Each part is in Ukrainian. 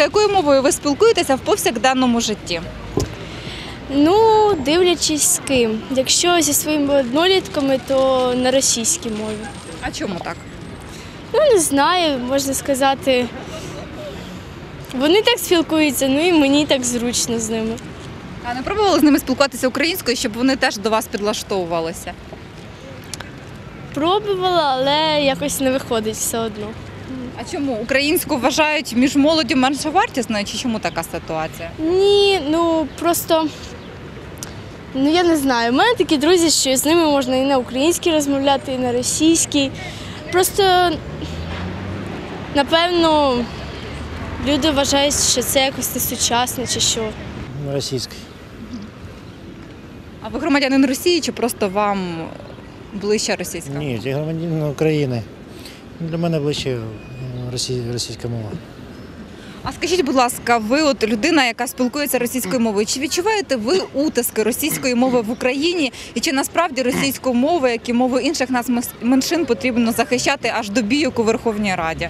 ласка, якою мовою ви спілкуєтеся в повсякденному житті? Ну, дивлячись з ким. Якщо зі своїми однолітками, то на російській мові. А чому так? Ну, не знаю, можна сказати. Вони так спілкуються, ну і мені так зручно з ними. А не пробували з ними спілкуватися українською, щоб вони теж до вас підлаштовувалися? Пробувала, але якось не виходить все одно. А чому українську вважають між молоддю меншовартісною, чи чому така ситуація? Ні, ну просто. Ну я не знаю. У мене такі друзі, що з ними можна і на українській розмовляти, і на російській. Просто, напевно, люди вважають, що це якось не сучасно чи що. Російською. А ви громадянин Росії чи просто вам ближча російська? Ні, я громадянин України. Для мене ближче російська мова. А скажіть, будь ласка, ви от людина, яка спілкується російською мовою, чи відчуваєте ви утиски російської мови в Україні? І чи насправді російську мову, як і мови інших нас меншин, потрібно захищати аж до бійок у Верховній Раді?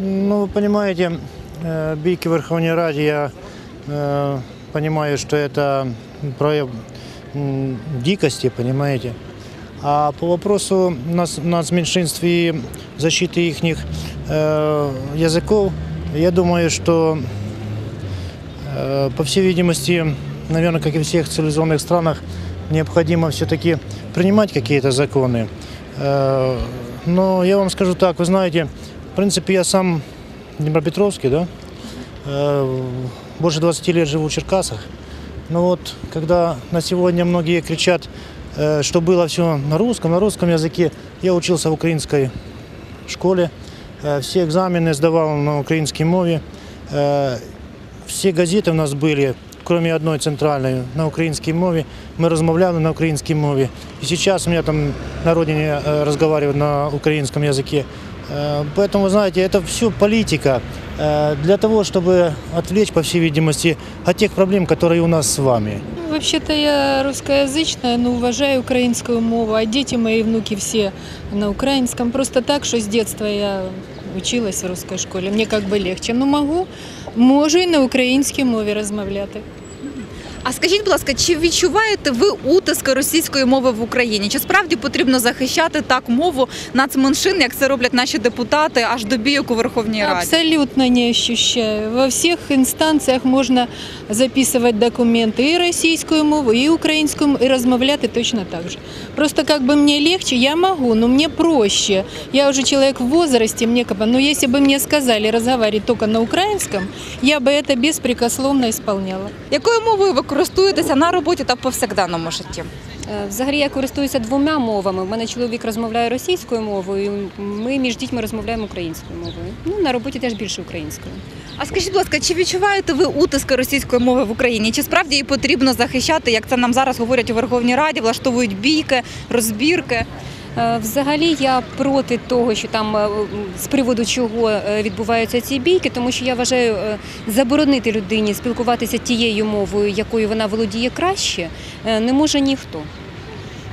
Ну, вы понимаете, э, бейки в Верховной Раде, я э, понимаю, что это прояв м, дикости, понимаете. А по вопросу нас, нацменьшинств и защиты их э, языков, я думаю, что, э, по всей видимости, наверное, как и в всех цивилизованных странах, необходимо все-таки принимать какие-то законы. Э, но я вам скажу так, вы знаете, в принципе, я сам Днепропетровский, да, Э, больше 20 лет живу в Черкасах. Но вот когда на сегодня многие кричат, что было все на русском, на русском языке, я учился в украинской школе, э, все экзамены сдавал на украинской мове, Э, все газеты у нас были, кроме одной центральной, на українській мові. Ми розмовляли на українській мові. І зараз у меня там на родине э, разговаривают на украинском языке. Э, Поэтому, вы знаете, это все политика э, для того, чтобы отвлечь, по всей видимости, от тех проблем, которые у нас с вами. Ну, Вообще-то я русскоязычная, но уважаю украинскую мову, а дети мои внуки все на украинском. Просто так, что с детства я училась в русской школе, мне как бы легче. Но могу, можу і на українській мові розмовляти. А скажіть, будь ласка, чи відчуваєте ви утиски російської мови в Україні? Чи справді потрібно захищати так мову нацменшин, як це роблять наші депутати, аж до бійок у Верховній Раді? Абсолютно не ощущаю. Во всех инстанциях можно записывать документы и российскую мову, и украинскую, мову, и размовляти точно так же. Просто как бы мне легче, я могу, но мне проще. Я уже человек в возрасте, мне как бы, но если бы мне сказали разговаривать только на украинском, я бы это беспрекословно исполняла. Якою мовою ви користуєтеся на роботі та в повсякденному житті? Е, Взагалі я користуюся двома мовами. У мене чоловік розмовляє російською мовою. Ми між дітьми розмовляємо українською мовою. Ну на роботі теж більше українською. А скажіть, будь ласка, чи відчуваєте ви утиски російської мови в Україні? Чи справді її потрібно захищати, як це нам зараз говорять у Верховній Раді, влаштовують бійки, розбірки? Е, Взагалі я проти того, що там е, з приводу чого е, відбуваються ці бійки, тому що я вважаю заборонити людині спілкуватися тією мовою, якою вона володіє краще, не може ніхто.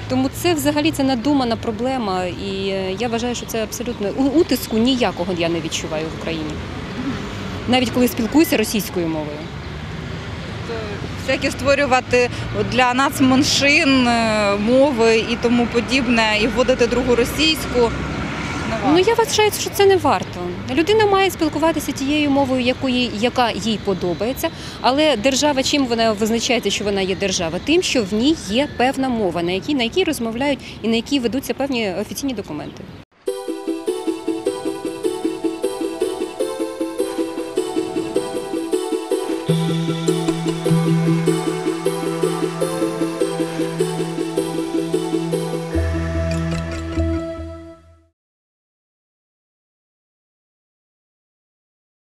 Тому це взагалі це надумана проблема, і я вважаю, що це абсолютно утиску ніякого я не відчуваю в Україні. Навіть коли спілкуюся російською мовою. Всякі створювати для нацменшин е, мови і тому подібне, і вводити другу російську. Ну я вважаю, що це не варто. Людина має спілкуватися тією мовою, якої, яка їй подобається. Але держава чим вона визначається, що вона є держава? Тим, що в ній є певна мова, на якій на якій розмовляють і на якій ведуться певні офіційні документи.